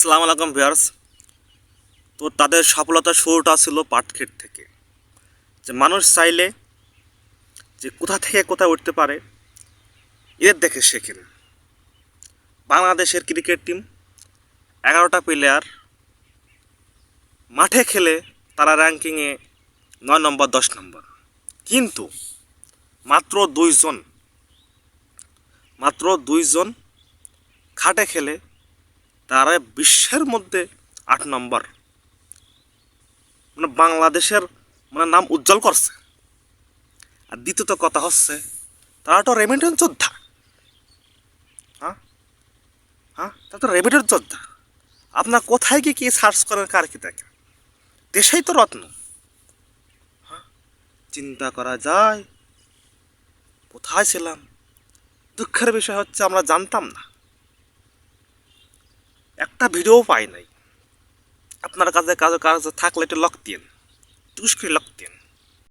আসসালামু আলাইকুম ভিউয়ার্স। তো তাদের সফলতার শুরুটা ছিল পাটক্ষেত থেকে। যে মানুষ চাইলে যে কোথা থেকে কোথায় উঠতে পারে এর দেখে শেখেন বাংলাদেশের ক্রিকেট টিম এগারোটা প্লেয়ার মাঠে খেলে তারা র্যাঙ্কিংয়ে নয় নম্বর, দশ নম্বর। কিন্তু মাত্র দুইজন মাত্র দুইজন খাটে খেলে তারা বিশ্বের মধ্যে আট নম্বর। মানে বাংলাদেশের মানে নাম উজ্জ্বল করছে। আর দ্বিতীয়ত কথা হচ্ছে, তারা তো রেমিটেন্স যোদ্ধা। হ্যাঁ? হ্যাঁ? তারা তো রেমিটেন্স যোদ্ধা। আপনার কোথায় গিয়ে কি সার্চ করেন, কার কি দেখেন? দেশেই তো রত্ন। হ্যাঁ? চিন্তা করা যায়, কোথায় ছিলাম? দুঃখের বিষয় হচ্ছে আমরা জানতাম না। ভিডিও পাই নাই। আপনার কাছে কাজে কাজ থাকলে একটু লক দিন টুস করে লক দিন